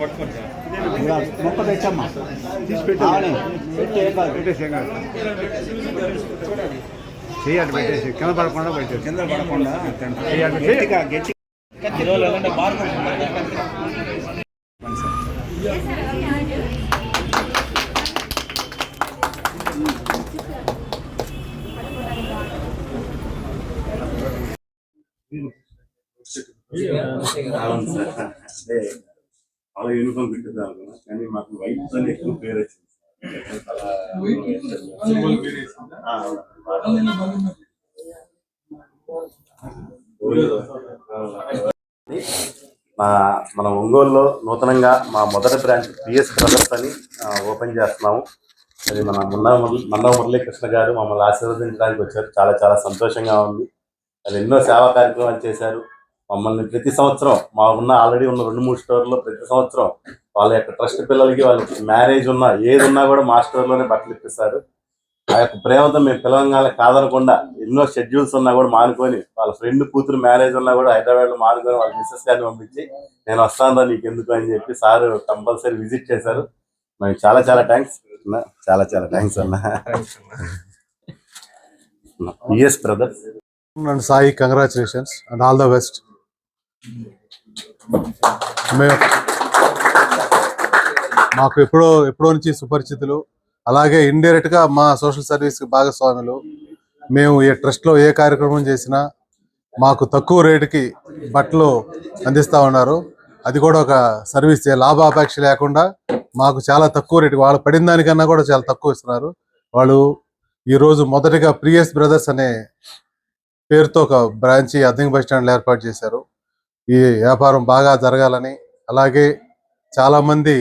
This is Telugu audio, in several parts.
మొక్క పెట్టమ్మా తీసి పెట్టాలి చేయాలి పెట్టేసి కింద పడకుండా పెట్టేసి కింద పడకుండా గట్టిగా గట్టి అవును సార్. అదే అలా యూనిఫామ్ పెట్టేది అనుకున్నా కానీ మాకు వైట్తో ఎక్కువ పేరు వచ్చింది. మా మన ఒంగోలులో నూతనంగా మా మొదటి బ్రాంచ్ పిఎస్ బ్రదర్స్ అని ఓపెన్ చేస్తున్నాము. అది మన మున్నా మురళి మన్నవ మురళీకృష్ణ గారు మమ్మల్ని ఆశీర్వదించడానికి వచ్చారు. చాలా చాలా సంతోషంగా ఉంది. అది ఎన్నో సేవా కార్యక్రమాలు చేశారు. మమ్మల్ని ప్రతి సంవత్సరం మా ఉన్న ఆల్రెడీ ఉన్న రెండు మూడు స్టోర్లో ప్రతి సంవత్సరం వాళ్ళ యొక్క ట్రస్ట్ పిల్లలకి వాళ్ళకి మ్యారేజ్ ఉన్నా ఏది ఉన్నా కూడా మా స్టోర్లోనే బట్టలు ఇప్పిస్తారు. ఆ యొక్క ప్రేమతో మేము పిలవంగానే కాదనకుండా ఎన్నో షెడ్యూల్స్ ఉన్నా కూడా మానుకొని వాళ్ళ ఫ్రెండ్ కూతురు మ్యారేజ్ ఉన్నా కూడా హైదరాబాద్లో మానుకొని వాళ్ళ మిస్సెస్ గారిని పంపించి నేను వస్తాను నీకు ఎందుకు? అని చెప్పి సార్ కంపల్సరీ విజిట్ చేశారు. మేము చాలా చాలా థ్యాంక్స్ చాలా చాలా థ్యాంక్స్ అన్న. Brothers and Sai, congratulations. And all the best. మేము మాకు ఎప్పుడో ఎప్పుడో నుంచి సుపరిచితులు. అలాగే ఇండైరెక్ట్గా మా సోషల్ సర్వీస్ భాగస్వాములు. మేము ఏ ట్రస్ట్లో ఏ కార్యక్రమం చేసినా మాకు తక్కువ రేటుకి బట్టలు అందిస్తా ఉన్నారు. అది కూడా ఒక సర్వీస్ లాభాపేక్ష లేకుండా మాకు చాలా తక్కువ రేటు వాళ్ళు పడిన దానికన్నా కూడా చాలా తక్కువ ఇస్తున్నారు. వాళ్ళు ఈ రోజు మొదటిగా ప్రియస్ బ్రదర్స్ అనే పేరుతో ఒక బ్రాంచి అద్దెకి బస్ స్టాండ్లో ఏర్పాటు చేశారు. ఈ వ్యాపారం బాగా జరగాలని అలాగే చాలా మంది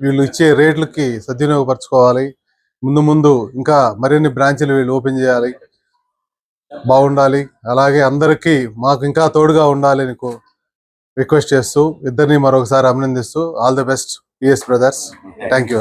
వీళ్ళు ఇచ్చే రేట్లకి సద్వినియోగపరచుకోవాలి. ముందు ముందు ఇంకా మరిన్ని బ్రాంచీలు వీళ్ళు ఓపెన్ చేయాలి. బాగుండాలి. అలాగే అందరికీ మాకు ఇంకా తోడుగా ఉండాలి నీకు రిక్వెస్ట్ చేస్తూ ఇద్దరిని మరొకసారి అభినందిస్తూ all the best P S brothers. Thank you